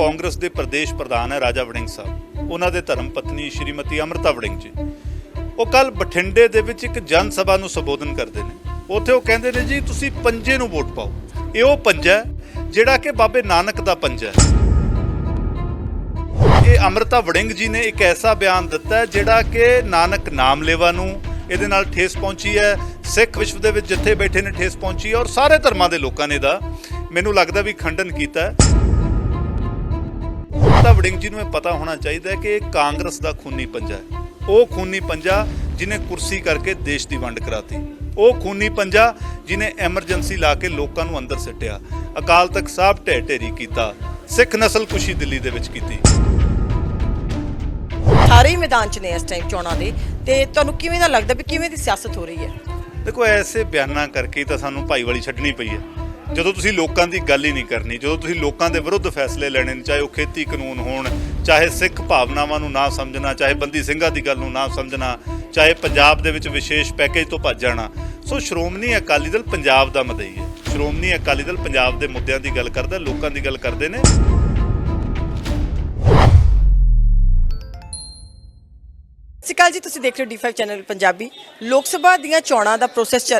ਕਾਂਗਰਸ ਦੇ ਪ੍ਰਦੇਸ਼ ਪ੍ਰਧਾਨ ਹੈ ਰਾਜਾ ਵੜਿੰਗ ਸਾਹਿਬ। ਉਹਨਾਂ ਦੇ ਧਰਮ ਪਤਨੀ ਸ਼੍ਰੀਮਤੀ ਅਮਰਤਾ ਵੜਿੰਗ ਜੀ। ਉਹ ਕੱਲ ਬਠਿੰਡੇ ਦੇ ਵਿੱਚ ਇੱਕ ਜਨ ਸਭਾ ਨੂੰ ਸੰਬੋਧਨ ਕਰਦੇ ਨੇ। ਉੱਥੇ ਉਹ ਕਹਿੰਦੇ ਨੇ ਜੀ, ਤੁਸੀਂ ਪੰਜੇ ਨੂੰ ਵੋਟ ਪਾਓ। ਇਹ ਉਹ ਪੰਜਾ ਹੈ, ਜਿਹੜਾ ਕਿ ਬਾਬੇ ਨਾਨਕ ਦਾ ਪੰਜਾ ਹੈ। ਇਹ ਅਮਰਤਾ ਵੜਿੰਗ ਜੀ ਨੇ ਇੱਕ ਐਸਾ ਬਿਆਨ ਦਿੱਤਾ ਜਿਹੜਾ ਕਿ ਨਾਨਕ ਨਾਮ ਲੇਵਾ ਨੂੰ ਇਹਦੇ ਨਾਲ ਠੇਸ ਪਹੁੰਚੀ ਹੈ। ਸਿੱਖ ਵਿਸ਼ਵ ਦੇ ਵਿੱਚ ਜਿੱਥੇ ਬੈਠੇ ਨੇ, ਠੇਸ ਪਹੁੰਚੀ ਹੈ। ਔਰ ਸਾਰੇ ਧਰਮਾਂ ਦੇ ਲੋਕਾਂ ਨੇ ਦਾ ਮੈਨੂੰ ਲੱਗਦਾ ਵੀ ਖੰਡਨ ਕੀਤਾ ਹੈ। ਅਮਰਤਾ ਵੜਿੰਗ ਜੀ ਨੂੰ ਇਹ ਪਤਾ ਹੋਣਾ ਚਾਹੀਦਾ ਕਿ ਇਹ ਕਾਂਗਰਸ ਦਾ ਖੂਨੀ ਪੰਜਾ ਹੈ। ਉਹ ਖੂਨੀ ਪੰਜਾ ਜਿਨੇ ਕੁਰਸੀ ਕਰਕੇ ਦੇਸ਼ ਦੀ ਵੰਡ ਕਰਾਤੀ। ਉਹ ਖੂਨੀ ਪੰਜਾ ਜਿਨੇ ਐਮਰਜੈਂਸੀ ਲਾ ਕੇ ਲੋਕਾਂ ਨੂੰ ਅੰਦਰ ਸਿੱਟਿਆ। ਅਕਾਲ ਤਖਤ ਸਾਹਿਬ ਢਹਿ ਢੇਰੀ ਕੀਤਾ। ਸਿੱਖ ਨਸਲ ਕੁਸ਼ੀ ਦਿੱਲੀ ਦੇ ਵਿੱਚ ਕੀਤੀ। ਸਾਰੇ ਮੈਦਾਨ 'ਚ ਨੇ ਇਸ ਟਾਈਮ ਚੋਣਾਂ ਦੇ। ਤੇ ਤੁਹਾਨੂੰ ਕਿਵੇਂ ਦਾ ਲੱਗਦਾ ਵੀ ਕਿਵੇਂ ਦੀ ਸਿਆਸਤ ਹੋ ਰਹੀ ਹੈ? ਦੇਖੋ ਐਸੇ ਬਿਆਨਾਂ ਕਰਕੇ ਤਾਂ ਸਾਨੂੰ ਭਾਈਵਾਲੀ ਛੱਡਣੀ ਪਈ ਹੈ। ਜਦੋਂ ਤੁਸੀਂ ਲੋਕਾਂ ਦੀ ਗੱਲ ਹੀ ਨਹੀਂ ਕਰਨੀ, ਜਦੋਂ ਤੁਸੀਂ ਲੋਕਾਂ ਦੇ ਵਿਰੁੱਧ ਫੈਸਲੇ ਲੈਣੇ ਨੇ, ਚਾਹੇ ਉਹ ਖੇਤੀ ਕਾਨੂੰਨ ਹੋਣ, ਚਾਹੇ ਸਿੱਖ ਭਾਵਨਾਵਾਂ ਨੂੰ ਨਾ ਸਮਝਣਾ, ਚਾਹੇ ਬੰਦੀ ਸਿੰਘਾਂ ਦੀ ਗੱਲ ਨੂੰ ਨਾ ਸਮਝਣਾ, ਚਾਹੇ ਪੰਜਾਬ ਦੇ ਵਿੱਚ ਵਿਸ਼ੇਸ਼ ਪੈਕੇਜ ਤੋਂ ਭੱਜ ਜਾਣਾ। ਸੋ ਸ਼੍ਰੋਮਣੀ ਅਕਾਲੀ ਦਲ ਪੰਜਾਬ ਦਾ ਮਦਈ ਹੈ। ਸ਼੍ਰੋਮਣੀ ਅਕਾਲੀ ਦਲ ਪੰਜਾਬ ਦੇ ਮੁੱਦਿਆਂ ਦੀ ਗੱਲ ਕਰਦਾ, ਲੋਕਾਂ ਦੀ ਗੱਲ ਕਰਦੇ ਨੇ। ਸਤਿ ਸ਼੍ਰੀ ਅਕਾਲ ਜੀ, ਤੁਸੀਂ ਦੇਖ ਰਹੇ ਹੋ D5 ਚੈਨਲ ਪੰਜਾਬੀ। ਲੋਕ ਸਭਾ ਦੀਆਂ ਚੋਣਾਂ ਦਾ ਪ੍ਰੋਸੈਸ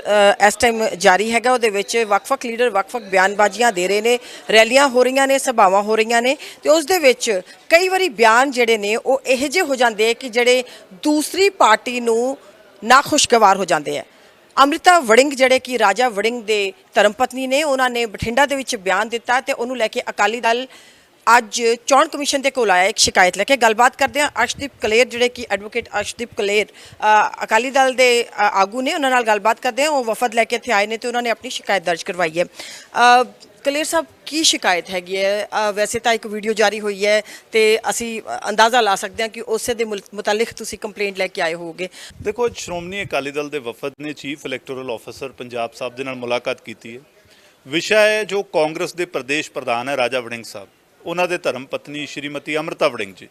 ਇਸ ਟਾਈਮ ਜਾਰੀ ਹੈਗਾ। ਉਹਦੇ ਵਿੱਚ ਵੱਖ-ਵੱਖ ਲੀਡਰ ਵੱਖ-ਵੱਖ ਬਿਆਨਬਾਜ਼ੀਆਂ ਦੇ ਰਹੇ ਨੇ, ਰੈਲੀਆਂ ਹੋ ਰਹੀਆਂ ਨੇ, ਸਭਾਵਾਂ ਹੋ ਰਹੀਆਂ ਨੇ ਤੇ ਉਸ ਦੇ ਵਿੱਚ ਕਈ ਵਾਰੀ ਬਿਆਨ ਜਿਹੜੇ ਨੇ, ਉਹ ਇਹੋ ਜਿਹੇ ਹੋ ਜਾਂਦੇ ਕਿ ਜਿਹੜੇ ਦੂਸਰੀ ਪਾਰਟੀ ਨੂੰ ਨਾ ਖੁਸ਼ਗਵਾਰ ਹੋ ਜਾਂਦੇ ਆ। ਅੰਮ੍ਰਿਤਾ ਵੜਿੰਗ ਜਿਹੜੇ ਕਿ ਰਾਜਾ ਵੜਿੰਗ ਦੇ ਧਰਮ ਪਤਨੀ ਨੇ, ਉਹਨਾਂ ਨੇ ਬਠਿੰਡਾ ਦੇ ਵਿੱਚ ਬਿਆਨ ਦਿੱਤਾ ਤੇ ਉਹਨੂੰ ਲੈ ਕੇ ਅਕਾਲੀ ਦਲ ਅੱਜ ਚੋਣ ਕਮਿਸ਼ਨ ਦੇ ਕੋਲ ਆਇਆ ਇੱਕ ਸ਼ਿਕਾਇਤ ਲੈ ਕੇ ਗੱਲਬਾਤ ਕਰਦੇ ਹਾਂ ਅਰਸ਼ਦੀਪ ਕਲੇਰ, ਜਿਹੜੇ ਕਿ ਐਡਵੋਕੇਟ ਅਰਸ਼ਦੀਪ ਕਲੇਰ ਅਕਾਲੀ ਦਲ ਦੇ ਆਗੂ ਨੇ ਉਹਨਾਂ ਨਾਲ ਗੱਲਬਾਤ ਕਰਦੇ ਹਾਂ। ਉਹ ਵਫਦ ਲੈ ਕੇ ਇੱਥੇ ਆਏ ਨੇ ਤੇ ਉਹਨਾਂ ਨੇ ਆਪਣੀ ਸ਼ਿਕਾਇਤ ਦਰਜ ਕਰਵਾਈ ਹੈ। ਕਲੇਰ ਸਾਹਿਬ, ਕੀ ਸ਼ਿਕਾਇਤ ਹੈਗੀ ਹੈ? ਵੈਸੇ ਤਾਂ ਇੱਕ ਵੀਡੀਓ ਜਾਰੀ ਹੋਈ ਹੈ ਤੇ ਅਸੀਂ ਅੰਦਾਜ਼ਾ ਲਾ ਸਕਦੇ ਹਾਂ ਕਿ ਉਸੇ ਦੇ ਮੁਲ- ਮੁਤਲਕ ਤੁਸੀਂ ਕੰਪਲੇਂਟ ਲੈ ਕੇ ਆਏ ਹੋਵੋਗੇ। ਦੇਖੋ ਸ਼੍ਰੋਮਣੀ ਅਕਾਲੀ ਦਲ ਦੇ ਵਫਦ ਨੇ chief electoral officer Punjab Sahib ਦੇ ਨਾਲ ਮੁਲਾਕਾਤ ਕੀਤੀ ਹੈ। ਵਿਸ਼ਾ ਹੈ ਜੋ ਕਾਂਗਰਸ ਦੇ ਪ੍ਰਦੇਸ਼ ਪ੍ਰਧਾਨ ਹੈ ਰਾਜਾ ਵੜਿੰਗ ਸਾਹਿਬ। ਉਹਨਾਂ ਦੇ ਧਰਮ ਪਤਨੀ ਸ਼੍ਰੀਮਤੀ ਅਮਰਤਾ ਵੜਿੰਗ ਜੀ।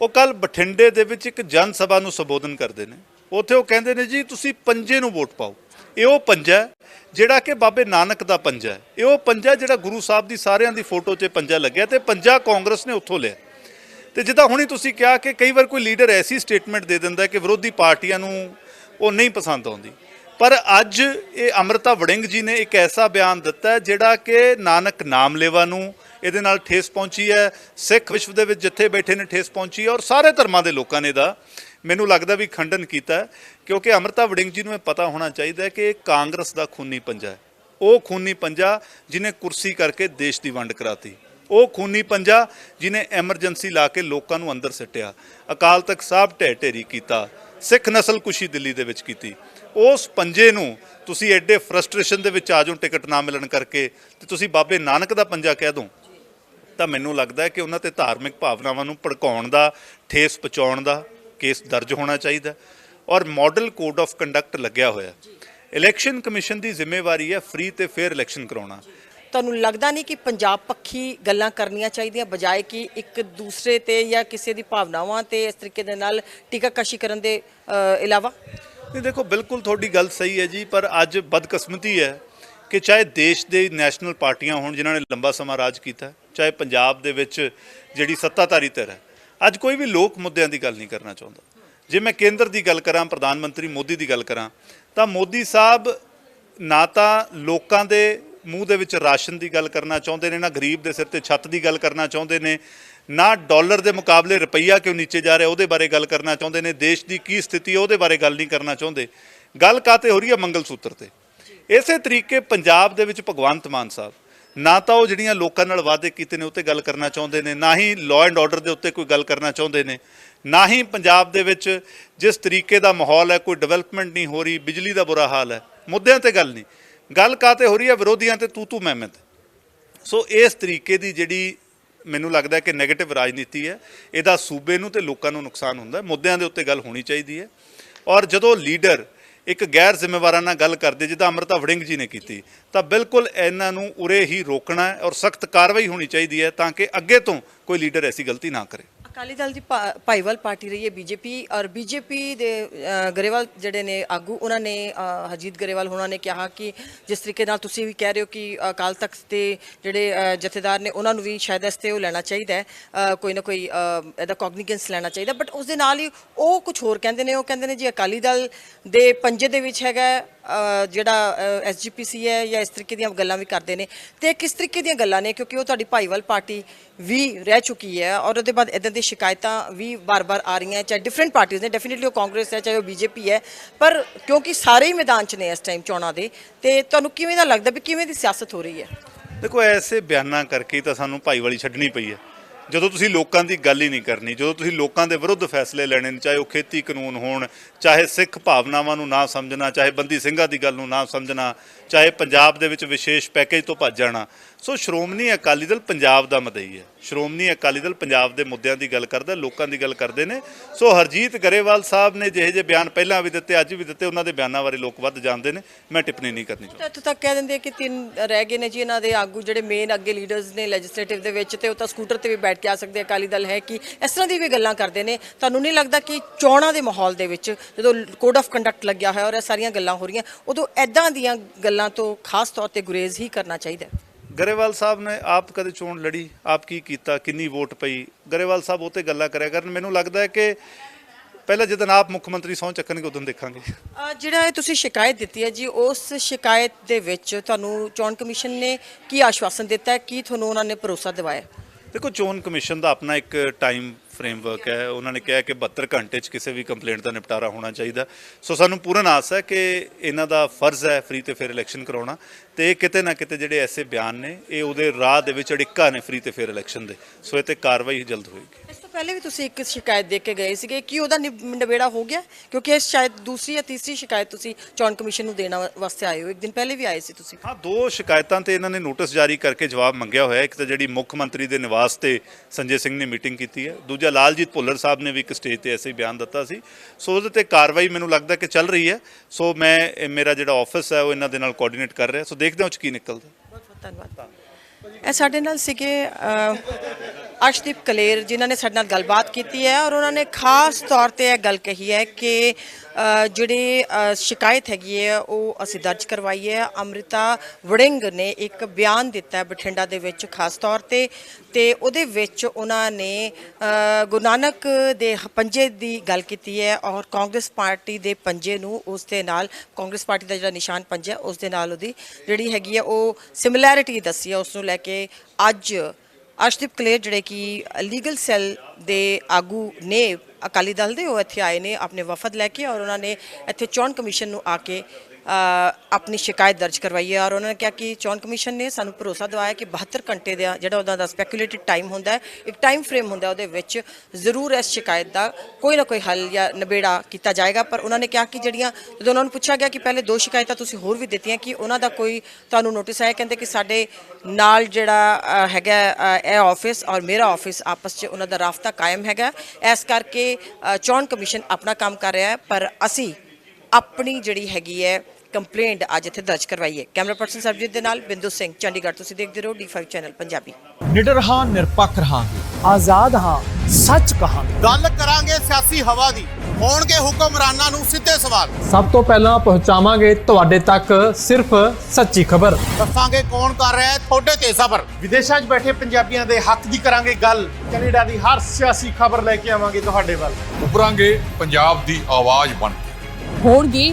ਉਹ ਕੱਲ ਬਠਿੰਡੇ ਦੇ ਵਿੱਚ ਇੱਕ ਜਨ ਸਭਾ ਨੂੰ ਸੰਬੋਧਨ ਕਰਦੇ ਨੇ। ਉੱਥੇ ਉਹ ਕਹਿੰਦੇ ਨੇ, ਜੀ, ਤੁਸੀਂ ਪੰਜੇ ਨੂੰ ਵੋਟ ਪਾਓ। ਇਹ ਉਹ ਪੰਜਾ ਜਿਹੜਾ ਕਿ ਬਾਬੇ ਨਾਨਕ ਦਾ ਪੰਜਾ ਹੈ। ਇਹ ਉਹ ਪੰਜਾ ਜਿਹੜਾ ਗੁਰੂ ਸਾਹਿਬ ਦੀ ਸਾਰਿਆਂ ਦੀ ਫੋਟੋ 'ਚ ਪੰਜਾ ਲੱਗਿਆ ਤੇ ਪੰਜਾ ਕਾਂਗਰਸ ਨੇ ਉੱਥੋਂ ਲਿਆ। ਤੇ ਜਿੱਦਾਂ ਹੁਣੀ ਤੁਸੀਂ ਕਿਹਾ ਕਿ ਕਈ ਵਾਰ ਕੋਈ ਲੀਡਰ ਐਸੀ ਸਟੇਟਮੈਂਟ ਦੇ ਦਿੰਦਾ ਕਿ ਵਿਰੋਧੀ ਪਾਰਟੀਆਂ ਨੂੰ ਉਹ ਨਹੀਂ ਪਸੰਦ ਆਉਂਦੀ। ਪਰ ਅੱਜ ਇਹ ਅਮਰਤਾ ਵੜਿੰਗ ਜੀ ਨੇ ਇੱਕ ਐਸਾ ਬਿਆਨ ਦਿੱਤਾ ਜਿਹੜਾ ਕਿ ਨਾਨਕ ਨਾਮ ਲੇਵਾ ਨੂੰ ਇਹਦੇ ਨਾਲ ਠੇਸ ਪਹੁੰਚੀ ਹੈ, ਸਿੱਖ ਵਿਸ਼ਵ ਦੇ ਵਿੱਚ ਜਿੱਥੇ ਬੈਠੇ ਨੇ ਠੇਸ ਪਹੁੰਚੀ ਹੈ ਔਰ ਸਾਰੇ ਧਰਮਾਂ ਦੇ ਲੋਕਾਂ ਨੇ ਦਾ ਮੈਨੂੰ ਲੱਗਦਾ ਵੀ ਖੰਡਨ ਕੀਤਾ ਕਿਉਂਕਿ ਅਮਰਤਾ ਵੜਿੰਗ ਜੀ ਨੂੰ ਇਹ ਪਤਾ ਹੋਣਾ ਚਾਹੀਦਾ ਹੈ ਕਿ ਇਹ ਕਾਂਗਰਸ ਦਾ ਖੂਨੀ ਪੰਜਾ ਹੈ। ਉਹ ਖੂਨੀ ਪੰਜਾ ਜਿਨੇ ਕੁਰਸੀ ਕਰਕੇ ਦੇਸ਼ ਦੀ ਵੰਡ ਕਰਾਤੀ। ਉਹ ਖੂਨੀ ਪੰਜਾ ਜਿਨੇ ਐਮਰਜੈਂਸੀ ਲਾ ਕੇ ਲੋਕਾਂ ਨੂੰ ਅੰਦਰ ਸਿੱਟਿਆ। ਅਕਾਲ ਤਖਤ ਸਾਹਿਬ ਢਹਿ ਢੇਰੀ ਕੀਤਾ। ਸਿੱਖ ਨਸਲ ਕੁਸ਼ੀ ਦਿੱਲੀ ਦੇ ਵਿੱਚ ਕੀਤੀ। ਉਸ ਪੰਜੇ ਨੂੰ ਤੁਸੀਂ ਐਡੇ ਫਰਸਟ੍ਰੇਸ਼ਨ ਦੇ ਵਿੱਚ ਆ ਜਾਓ, ਟਿਕਟ ਨਾ ਮਿਲਣ ਕਰਕੇ, ਤੇ ਤੁਸੀਂ ਬਾਬੇ ਨਾਨਕ ਦਾ ਪੰਜਾ ਕਹਿ ਦੋ। ਤਾਂ ਮੈਨੂੰ ਲੱਗਦਾ ਕਿ ਉਹਨਾਂ ਤੇ ਧਾਰਮਿਕ ਭਾਵਨਾਵਾਂ ਨੂੰ ਭੜਕਾਉਣ ਦਾ, ਠੇਸ ਪਹੁੰਚਾਉਣ ਦਾ ਕੇਸ ਦਰਜ ਹੋਣਾ ਚਾਹੀਦਾ ਔਰ ਮਾਡਲ ਕੋਡ ਆਫ ਕੰਡਕਟ ਲੱਗਿਆ ਹੋਇਆ ਇਲੈਕਸ਼ਨ ਕਮਿਸ਼ਨ ਦੀ ਜ਼ਿੰਮੇਵਾਰੀ ਹੈ ਫ੍ਰੀ ਤੇ ਫੇਅਰ ਇਲੈਕਸ਼ਨ ਕਰਾਉਣਾ। ਤੁਹਾਨੂੰ ਲੱਗਦਾ ਨਹੀਂ ਕਿ ਪੰਜਾਬ ਪੱਖੀ ਗੱਲਾਂ ਕਰਨੀਆਂ ਚਾਹੀਦੀਆਂ, ਬਜਾਏ ਕਿ ਇੱਕ ਦੂਸਰੇ ਤੇ ਜਾਂ ਕਿਸੇ ਦੀ ਭਾਵਨਾਵਾਂ ਤੇ ਇਸ ਤਰੀਕੇ ਦੇ ਨਾਲ ਟੀਕਾਕਸ਼ੀ ਕਰਨ ਦੇ ਇਲਾਵਾ? ਨਹੀਂ, ਦੇਖੋ, ਬਿਲਕੁਲ ਤੁਹਾਡੀ ਗੱਲ ਸਹੀ ਹੈ ਜੀ, ਪਰ ਅੱਜ ਬਦਕਿਸਮਤੀ ਹੈ ਕਿ ਚਾਹੇ ਦੇਸ਼ ਦੇ ਨੈਸ਼ਨਲ ਪਾਰਟੀਆਂ ਹੋਣ ਜਿਨ੍ਹਾਂ ਨੇ ਲੰਬਾ ਸਮਾਂ ਰਾਜ ਕੀਤਾ, ਚਾਹੇ ਪੰਜਾਬ ਦੇ ਵਿੱਚ ਜਿਹੜੀ ਸੱਤਾਧਾਰੀ ਧਿਰ ਹੈ, ਅੱਜ ਕੋਈ ਵੀ ਲੋਕ ਮੁੱਦਿਆਂ ਦੀ ਗੱਲ ਨਹੀਂ ਕਰਨਾ ਚਾਹੁੰਦਾ। ਜੇ ਮੈਂ ਕੇਂਦਰ ਦੀ ਗੱਲ ਕਰਾਂ, ਪ੍ਰਧਾਨ ਮੰਤਰੀ ਮੋਦੀ ਦੀ ਗੱਲ ਕਰਾਂ, ਤਾਂ ਮੋਦੀ ਸਾਹਿਬ ਨਾ ਤਾਂ ਲੋਕਾਂ ਦੇ ਮੂੰਹ ਦੇ ਵਿੱਚ ਰਾਸ਼ਨ ਦੀ ਗੱਲ ਕਰਨਾ ਚਾਹੁੰਦੇ ਨੇ, ਨਾ ਗਰੀਬ ਦੇ ਸਿਰ ਤੇ ਛੱਤ ਦੀ ਗੱਲ ਕਰਨਾ ਚਾਹੁੰਦੇ ਨੇ, ਨਾ ਡਾਲਰ ਦੇ ਮੁਕਾਬਲੇ ਰੁਪਈਆ ਕਿਉਂ ਨੀਚੇ ਜਾ ਰਿਹਾ, ਉਹਦੇ ਬਾਰੇ ਗੱਲ ਕਰਨਾ ਚਾਹੁੰਦੇ ਨੇ, ਦੇਸ਼ ਦੀ ਕੀ ਸਥਿਤੀ ਹੈ, ਉਹਦੇ ਬਾਰੇ ਗੱਲ ਨਹੀਂ ਕਰਨਾ ਚਾਹੁੰਦੇ। ਗੱਲ ਕਾਤੇ ਹੋ ਰਹੀ ਹੈ? ਮੰਗਲ ਸੂਤਰ ਤੇ। ਇਸੇ ਤਰੀਕੇ ਪੰਜਾਬ ਦੇ ਵਿੱਚ ਭਗਵੰਤ ਮਾਨ ਸਾਹਿਬ, ਨਾ ਤਾਂ ਉਹ ਜਿਹੜੀਆਂ ਲੋਕਾਂ ਨਾਲ ਵਾਅਦੇ ਕੀਤੇ ਨੇ, ਉਹ 'ਤੇ ਗੱਲ ਕਰਨਾ ਚਾਹੁੰਦੇ ਨੇ, ਨਾ ਹੀ ਲਾਅ ਐਂਡ ਆਰਡਰ ਦੇ ਉੱਤੇ ਕੋਈ ਗੱਲ ਕਰਨਾ ਚਾਹੁੰਦੇ ਨੇ, ਨਾ ਹੀ ਪੰਜਾਬ ਦੇ ਵਿੱਚ ਜਿਸ ਤਰੀਕੇ ਦਾ ਮਾਹੌਲ ਹੈ, ਕੋਈ ਡਿਵੈਲਪਮੈਂਟ ਨਹੀਂ ਹੋ ਰਹੀ, ਬਿਜਲੀ ਦਾ ਬੁਰਾ ਹਾਲ ਹੈ, ਮੁੱਦਿਆਂ ਤੇ ਗੱਲ ਨਹੀਂ। ਗੱਲ ਕਾਤੇ ਹੋ ਰਹੀ ਹੈ ਵਿਰੋਧੀਆਂ ਤੇ ਤੂ ਤੂ ਮੈਂ ਸੋ ਇਸ ਤਰੀਕੇ ਦੀ ਜਿਹੜੀ ਮੈਨੂੰ ਲੱਗਦਾ ਕਿ 네ਗੇਟਿਵ ਰਾਜਨੀਤੀ ਹੈ, ਇਹਦਾ ਸੂਬੇ ਨੂੰ ਤੇ ਲੋਕਾਂ ਨੂੰ ਨੁਕਸਾਨ ਹੁੰਦਾ ਮੁੱਦਿਆਂ ਦੇ ਉੱਤੇ ਗੱਲ ਹੋਣੀ ਚਾਹੀਦੀ ਹੈ। ਔਰ ਜਦੋਂ ਲੀਡਰ ਇੱਕ ਗੈਰ ਜ਼ਿੰਮੇਵਾਰਾਨਾ ਗੱਲ ਕਰਦੇ, ਜਿੱਦਾਂ ਅਮਰਤਾ ਵੜਿੰਗ ਜੀ ਨੇ ਕੀਤੀ, ਤਾਂ ਬਿਲਕੁਲ ਇਹਨਾਂ ਨੂੰ ਉਰੇ ਹੀ ਰੋਕਣਾ ਔਰ ਸਖਤ ਕਾਰਵਾਈ ਹੋਣੀ ਚਾਹੀਦੀ ਹੈ ਤਾਂ ਕਿ ਅੱਗੇ ਤੋਂ ਕੋਈ ਲੀਡਰ ਐਸੀ ਗਲਤੀ ਨਾ ਕਰੇ। ਅਕਾਲੀ ਦਲ ਦੀ ਭਾ- ਭਾਈਵਾਲ ਪਾਰਟੀ ਰਹੀ ਹੈ ਬੀਜੇਪੀ ਔਰ ਬੀਜੇਪੀ ਦੇ ਗਰੇਵਾਲ ਜਿਹੜੇ ਨੇ ਆਗੂ ਉਹਨਾਂ ਨੇ ਅ, ਹਰਜੀਤ ਗਰੇਵਾਲ ਹੋਣਾ ਨੇ ਕਿਹਾ ਕਿ ਜਿਸ ਤਰੀਕੇ ਨਾਲ ਤੁਸੀਂ ਵੀ ਕਹਿ ਰਹੇ ਹੋ ਕਿ ਅਕਾਲ ਤਖਤ ਦੇ ਜਿਹੜੇ ਜਥੇਦਾਰ ਨੇ ਉਹਨਾਂ ਨੂੰ ਵੀ ਸ਼ਾਇਦ ਇਸ ਤੇ ਉਹ ਲੈਣਾ ਚਾਹੀਦਾ ਹੈ ਕੋਈ ਨਾ ਕੋਈ ਇਹਦਾ ਕੌਗਨੀਗੈਂਸ ਲੈਣਾ ਚਾਹੀਦਾ ਬਟ ਉਸ ਦੇ ਨਾਲ ਹੀ ਉਹ ਕੁਝ ਹੋਰ ਕਹਿੰਦੇ ਨੇ ਉਹ ਕਹਿੰਦੇ ਨੇ ਜੀ ਅਕਾਲੀ ਦਲ ਦੇ ਪੰਜੇ ਦੇ ਵਿੱਚ ਹੈਗਾ ਜਿਹੜਾ ਐਸਜੀਪੀਸੀ ਹੈ ਜਾਂ ਇਸ ਤਰੀਕੇ ਦੀਆਂ ਗੱਲਾਂ ਵੀ ਕਰਦੇ ਨੇ ਤੇ ਕਿਸ ਤਰੀਕੇ ਦੀਆਂ ਗੱਲਾਂ ਨੇ? ਕਿਉਂਕਿ ਉਹ ਤੁਹਾਡੀ ਭਾਈਵਾਲ ਪਾਰਟੀ ਵੀ ਰਹਿ ਚੁੱਕੀ ਹੈ ਔਰ ਉਹਦੇ ਬਾਅਦ ਇਦਾਂ ਦੀ ਸ਼ਿਕਾਇਤਾਂ ਵੀ ਬਾਰ-ਬਾਰ ਆ ਰਹੀਆਂ ਚਾਹੇ ਡਿਫਰੈਂਟ ਪਾਰਟੀਆਂ ਨੇ ਡੈਫੀਨਿਟਲੀ ਉਹ ਕਾਂਗਰਸ ਹੈ, ਚਾਹੇ ਉਹ ਬੀਜੇਪੀ ਹੈ, ਪਰ ਕਿਉਂਕਿ ਸਾਰੇ ਹੀ ਮੈਦਾਨ 'ਚ ਨੇ ਇਸ ਟਾਈਮ ਚੋਣਾਂ ਦੇ ਤੇ ਤੁਹਾਨੂੰ ਕਿਵੇਂ ਦਾ ਲੱਗਦਾ ਵੀ ਕਿਵੇਂ ਦੀ ਸਿਆਸਤ ਹੋ ਰਹੀ ਹੈ? ਦੇਖੋ, ਐਸੇ ਬਿਆਨਾਂ ਕਰਕੇ ਤਾਂ ਸਾਨੂੰ ਭਾਈਵਾਲੀ ਛੱਡਣੀ ਪਈ ਹੈ। ਜਦੋਂ ਤੁਸੀਂ ਲੋਕਾਂ ਦੀ ਗੱਲ ਹੀ ਨਹੀਂ ਕਰਨੀ, ਜਦੋਂ ਤੁਸੀਂ ਲੋਕਾਂ ਦੇ ਵਿਰੁੱਧ ਫੈਸਲੇ ਲੈਣੇ ਨੇ, ਚਾਹੇ ਉਹ ਖੇਤੀ ਕਾਨੂੰਨ ਹੋਣ, ਚਾਹੇ ਸਿੱਖ ਭਾਵਨਾਵਾਂ ਨੂੰ ਨਾ ਸਮਝਣਾ, ਚਾਹੇ ਬੰਦੀ ਸਿੰਘਾਂ ਦੀ ਗੱਲ ਨੂੰ ਨਾ ਸਮਝਣਾ ਚਾਹੇ ਪੰਜਾਬ ਦੇ ਵਿੱਚ ਵਿਸ਼ੇਸ਼ ਪੈਕੇਜ ਤੋਂ ਭੱਜ ਜਾਣਾ। ਸੋ ਸ਼੍ਰੋਮਣੀ ਅਕਾਲੀ ਦਲ ਪੰਜਾਬ ਦਾ ਮਦਈ ਹੈ। ਸ਼੍ਰੋਮਣੀ ਅਕਾਲੀ ਦਲ ਪੰਜਾਬ ਦੇ ਮੁੱਦਿਆਂ ਦੀ ਗੱਲ ਕਰਦਾ, ਲੋਕਾਂ ਦੀ ਗੱਲ ਕਰਦੇ ਨੇ। ਸੋ ਹਰਜੀਤ ਗਰੇਵਾਲ ਸਾਹਿਬ ਨੇ ਜਿਹੇ ਜਿਹੇ ਬਿਆਨ ਪਹਿਲਾਂ ਵੀ ਦਿੱਤੇ, ਅੱਜ ਵੀ ਦਿੱਤੇ, ਉਹਨਾਂ ਦੇ ਬਿਆਨਾਂ ਬਾਰੇ ਲੋਕ ਵੱਧ ਜਾਣਦੇ ਨੇ। ਮੈਂ ਟਿੱਪਣੀ ਨਹੀਂ ਕਰਨੀ ਚਾਹੁੰਦਾ। ਇੱਥੋਂ ਤੱਕ ਕਹਿ ਦਿੰਦੇ ਕਿ ਤਿੰਨ ਰਹਿ ਗਏ ਨੇ ਜੀ ਇਹਨਾਂ ਦੇ ਆਗੂ, ਜਿਹੜੇ ਮੇਨ ਅੱਗੇ ਲੀਡਰਸ ਨੇ ਲੈਜਿਸਲੇਟਿਵ ਦੇ ਵਿੱਚ ਤੇ ਉਹ ਤਾਂ ਸਕੂਟਰ ਤੇ ਵੀ ਬੈਠ ਕੇ ਆ ਸਕਦੇ ਅਕਾਲੀ ਦਲ ਹੈ ਕਿ ਇਸ ਤਰ੍ਹਾਂ ਦੀ ਵੀ ਗੱਲਾਂ ਕਰਦੇ ਨੇ। ਤੁਹਾਨੂੰ ਨਹੀਂ ਲੱਗਦਾ ਕਿ ਚੋਣਾਂ ਦੇ ਮਾਹੌਲ ਦੇ ਵਿੱਚ ਜਦੋਂ ਕੋਡ ਆਫ ਕੰਡਕਟ ਲੱਗਿਆ ਹੋਇਆ ਔਰ ਇਹ ਸਾਰੀਆਂ ਗੱਲਾਂ ਹੋ ਰਹੀਆਂ, ਉਦੋਂ ਐਦਾਂ ਦੀਆਂ ਗੱਲਾਂ ਤੋਂ ਖਾਸ ਤੌਰ ਤੇ ਗੁਰੇਜ਼ ਹੀ ਕਰਨਾ ਚਾਹੀਦਾ ਗਰੇਵਾਲ ਸਾਹਿਬ ਨੇ ਆਪ ਕਦੇ ਚੋਣ ਲੜੀ? ਆਪ ਕੀ ਕੀਤਾ? ਕਿੰਨੀ ਵੋਟ ਪਈ? ਗਰੇਵਾਲ ਸਾਹਿਬ ਉਹ ਤੇ ਗੱਲਾਂ ਕਰਿਆ ਕਰਨ। ਮੈਨੂੰ ਲੱਗਦਾ ਹੈ ਕਿ ਪਹਿਲਾਂ ਜਦੋਂ ਆਪ ਮੁੱਖ ਮੰਤਰੀ ਸਹੁੰ ਚੱਕਣਗੇ ਉਦੋਂ ਦੇਖਾਂਗੇ। ਜਿਹੜਾ ਇਹ ਤੁਸੀਂ ਸ਼ਿਕਾਇਤ ਦਿੱਤੀ ਹੈ ਜੀ ਉਸ ਸ਼ਿਕਾਇਤ ਦੇ ਵਿੱਚ ਤੁਹਾਨੂੰ ਚੋਣ ਕਮਿਸ਼ਨ ਨੇ ਕੀ ਆਸ਼ਵਾਸਨ ਦਿੱਤਾ ਹੈ? ਕੀ ਤੁਹਾਨੂੰ ਉਹਨਾਂ ਨੇ ਭਰੋਸਾ ਦਿਵਾਇਆ? ਦੇਖੋ ਚੋਣ ਕਮਿਸ਼ਨ ਦਾ ਆਪਣਾ ਇੱਕ ਟਾਈਮ ਫਰੇਮਵਰਕ ਹੈ। ਉਹਨਾਂ ਨੇ ਕਿਹਾ ਕਿ 72 ਘੰਟੇ 'ਚ ਕਿਸੇ ਵੀ ਕੰਪਲੇਂਟ ਦਾ ਨਿਪਟਾਰਾ ਹੋਣਾ ਚਾਹੀਦਾ। ਸੋ ਸਾਨੂੰ ਪੂਰਨ ਆਸ ਹੈ ਕਿ ਇਹਨਾਂ ਦਾ ਫਰਜ਼ ਹੈ ਫ੍ਰੀ ਤੇ ਫੇਰ ਇਲੈਕਸ਼ਨ ਕਰਾਉਣਾ ਤੇ ਇਹ ਕਿਤੇ ਨਾ ਕਿਤੇ ਜਿਹੜੇ ਐਸੇ ਬਿਆਨ ਨੇ, ਇਹ ਉਹਦੇ ਰਾਹ ਦੇ ਵਿੱਚ ਅੜਿੱਕਾ ਨੇ ਫ੍ਰੀ ਤੇ ਫੇਰ ਇਲੈਕਸ਼ਨ ਦੇ। ਸੋ ਇਹ ਤੇ ਕਾਰਵਾਈ ਜਲਦ ਹੋਏਗੀ। ਪਹਿਲੇ ਵੀ ਤੁਸੀਂ ਇੱਕ ਸ਼ਿਕਾਇਤ ਦੇ ਕੇ ਗਏ ਸੀਗੇ ਕਿ ਉਹਦਾ ਨਿਬ- ਨਿਬੇੜਾ ਹੋ ਗਿਆ? ਕਿਉਂਕਿ ਇਹ ਸ਼ਾਇਦ ਦੂਸਰੀ ਜਾਂ ਤੀਸਰੀ ਸ਼ਿਕਾਇਤ ਤੁਸੀਂ ਚੋਣ ਕਮਿਸ਼ਨ ਨੂੰ ਦੇਣ ਵਾਸਤੇ ਆਏ ਹੋ। ਇੱਕ ਦਿਨ ਪਹਿਲੇ ਵੀ ਆਏ ਸੀ ਤੁਸੀਂ। ਹਾਂ ਦੋ ਸ਼ਿਕਾਇਤਾਂ ਤੇ ਇਹਨਾਂ ਨੇ ਨੋਟਿਸ ਜਾਰੀ ਕਰਕੇ ਜਵਾਬ ਮੰਗਿਆ ਹੋਇਆ। ਹੈ। ਇੱਕ ਤਾਂ ਜਿਹੜੀ ਮੁੱਖ ਮੰਤਰੀ ਦੇ ਨਿਵਾਸ ਤੇ ਸੰਜੇ ਸਿੰਘ ਨੇ ਮੀਟਿੰਗ ਕੀਤੀ ਹੈ। ਦੂਜਾ ਲਾਲਜੀਤ ਭੁੱਲਰ ਸਾਹਿਬ ਨੇ ਵੀ ਇੱਕ ਸਟੇਜ ਤੇ ਐਸੇ ਹੀ ਬਿਆਨ ਦਿੱਤਾ ਸੀ। ਸੋ ਉਹਦੇ ਤੇ ਕਾਰਵਾਈ ਮੈਨੂੰ ਲੱਗਦਾ ਕਿ ਚੱਲ ਰਹੀ ਹੈ। ਸੋ ਮੈਂ ਇਹ ਮੇਰਾ ਜਿਹੜਾ ਆਫਿਸ ਹੈ ਉਹ ਇਹਨਾਂ ਦੇ ਨਾਲ ਕੋਆਰਡੀਨੇਟ ਕਰ ਰਿਹਾ। ਸੋ ਦੇਖਦੇ ਹਾਂ ਉਹ 'ਚ ਕੀ ਨਿਕਲਦਾ। ਬਹੁਤ ਬਹੁਤ ਧੰਨਵਾਦ। ਇਹ ਸਾਡੇ ਨਾਲ ਸੀਗੇ ਅਰਸ਼ਦੀਪ ਕਲੇਰ ਜਿਨ੍ਹਾਂ ਨੇ ਸਾਡੇ ਨਾਲ ਗੱਲਬਾਤ ਕੀਤੀ ਹੈ ਔਰ ਉਹਨਾਂ ਨੇ ਖਾਸ ਤੌਰ ਤੇ ਇਹ ਗੱਲ ਕਹੀ ਹੈ ਕਿ ਅਹ, ਜਿਹੜੇ ਸ਼ਿਕਾਇਤ ਹੈਗੀ ਹੈ ਉਹ ਅਸੀਂ ਦਰਜ ਕਰਵਾਈ ਹੈ। ਅੰਮ੍ਰਿਤਾ ਵੜਿੰਗ ਨੇ ਇੱਕ ਬਿਆਨ ਦਿੱਤਾ ਬਠਿੰਡਾ ਦੇ ਵਿੱਚ ਖਾਸ ਤੌਰ ਤੇ ਤੇ ਉਹਦੇ ਵਿੱਚ ਉਹਨਾਂ ਨੇ ਗੁਰੂ ਨਾਨਕ ਦੇ ਪੰਜੇ ਦੀ ਗੱਲ ਕੀਤੀ ਹੈ ਔਰ ਕਾਂਗਰਸ ਪਾਰਟੀ ਦੇ ਪੰਜੇ ਨੂੰ ਉਸ ਦੇ ਨਾਲ ਕਾਂਗਰਸ ਪਾਰਟੀ ਦਾ ਜਿਹੜਾ ਨਿਸ਼ਾਨ ਪੰਜਾ ਹੈ, ਉਸ ਦੇ ਨਾਲ ਉਹਦੀ ਜਿਹੜੀ ਹੈਗੀ ਹੈ ਉਹ ਸਿਮਿਲੈਰਿਟੀ ਦੱਸੀ ਹੈ ਉਸ ਨੂੰ ਲੈ ਕਿ ਅੱਜ ਅਰਸ਼ਦੀਪ ਕਲੇਰ, ਜਿਹੜੇ ਕਿ ਲੀਗਲ ਸੈੱਲ ਦੇ ਆਗੂ ਨੇ, ਅਕਾਲੀ ਦਲ ਦੇ ਉਹ ਇੱਥੇ ਆਏ ਨੇ, ਆਪਣੇ ਵਫਦ ਲੈ ਕੇ ਔਰ ਉਹਨਾਂ ਨੇ ਇੱਥੇ ਚੋਣ ਕਮਿਸ਼ਨ ਨੂੰ ਆ ਕੇ ਆਪਣੀ ਸ਼ਿਕਾਇਤ ਦਰਜ ਕਰਵਾਈ ਹੈ ਔਰ ਉਹਨਾਂ ਨੇ ਕਿਹਾ ਕਿ ਚੋਣ ਕਮਿਸ਼ਨ ਨੇ ਸਾਨੂੰ ਭਰੋਸਾ ਦਵਾਇਆ ਕਿ 72 ਘੰਟੇ ਦਾ ਜਿਹੜਾ ਉਹਨਾਂ ਦਾ ਸਪੈਕੂਲੇਟਿਡ ਟਾਈਮ ਹੁੰਦਾ ਹੈ, ਇੱਕ ਟਾਈਮ ਫਰੇਮ ਹੁੰਦਾ ਉਹਦੇ ਵਿੱਚ ਜ਼ਰੂਰ ਇਸ ਸ਼ਿਕਾਇਤ ਦਾ ਕੋਈ ਨਾ ਕੋਈ ਹੱਲ ਜਾਂ ਨਿਬੇੜਾ ਕੀਤਾ ਜਾਏਗਾ। ਪਰ ਉਹਨਾਂ ਨੇ ਕਿਹਾ ਕਿ ਜਿਹੜੀਆਂ, ਜਦੋਂ ਉਹਨਾਂ ਨੂੰ ਪੁੱਛਿਆ ਗਿਆ ਕਿ ਪਹਿਲੇ ਦੋ ਸ਼ਿਕਾਇਤਾਂ ਤੁਸੀਂ ਹੋਰ ਵੀ ਦਿੱਤੀਆਂ, ਕਿ ਉਹਨਾਂ ਦਾ ਕੋਈ ਤੁਹਾਨੂੰ ਨੋਟਿਸ ਆਇਆ, ਕਹਿੰਦੇ ਕਿ ਸਾਡੇ ਨਾਲ ਜਿਹੜਾ ਹੈਗਾ ਇਹ ਆਫਿਸ ਔਰ ਮੇਰਾ ਆਫਿਸ ਆਪਸ 'ਚ ਉਹਨਾਂ ਦਾ ਰਾਫਤਾ ਕਾਇਮ ਹੈਗਾ। ਇਸ ਕਰਕੇ ਚੋਣ ਕਮਿਸ਼ਨ ਆਪਣਾ ਕੰਮ ਕਰ ਰਿਹਾ ਹੈ, ਪਰ ਅਸੀਂ ਆਪਣੀ ਜਿਹੜੀ ਹੈਗੀ ਹੈ ਕੰਪਲੇਂਟ ਅੱਜ ਇੱਥੇ ਦਰਜ ਕਰਵਾਈ ਹੈ। ਕੈਮਰਾ ਪਰਸਨ ਸਰਬਜੀਤ ਦੇ ਨਾਲ ਬਿੰਦੂ ਸਿੰਘ ਚੰਡੀਗੜ੍ਹ। ਤੁਸੀਂ ਦੇਖਦੇ ਰਹੋ D5 ਚੈਨਲ ਪੰਜਾਬੀ। ਨਿਡਰ ਹਾਂ ਨਿਰਪੱਖ ਰਹਾਂਗੇ। ਆਜ਼ਾਦ ਹਾਂ ਸੱਚ ਕਹਾਂਗੇ। ਗੱਲ ਕਰਾਂਗੇ ਸਿਆਸੀ ਹਵਾ ਦੀ। ਹੋਣਗੇ ਹੁਕਮਰਾਨਾਂ ਨੂੰ ਸਿੱਧੇ ਸਵਾਲ। ਸਭ ਤੋਂ ਪਹਿਲਾਂ ਪਹੁੰਚਾਵਾਂਗੇ ਤੁਹਾਡੇ ਤੱਕ ਸਿਰਫ ਸੱਚੀ ਖਬਰ। ਦੱਸਾਂਗੇ ਕੌਣ ਕਰ ਰਿਹਾ ਹੈ ਤੁਹਾਡੇ ਤੇ ਸਬਰ। ਵਿਦੇਸ਼ਾਂ 'ਚ ਬੈਠੇ ਪੰਜਾਬੀਆਂ ਦੇ ਹੱਕ ਦੀ ਕਰਾਂਗੇ ਗੱਲ। ਕੈਨੇਡਾ ਦੀ ਹਰ ਸਿਆਸੀ ਖਬਰ ਲੈ ਕੇ ਆਵਾਂਗੇ ਤੁਹਾਡੇ ਵੱਲ। ਉਭਰਾਂਗੇ ਪੰਜਾਬ ਦੀ ਆਵਾਜ਼ ਬਣ ਕੇ। ਹੋਣਗੇ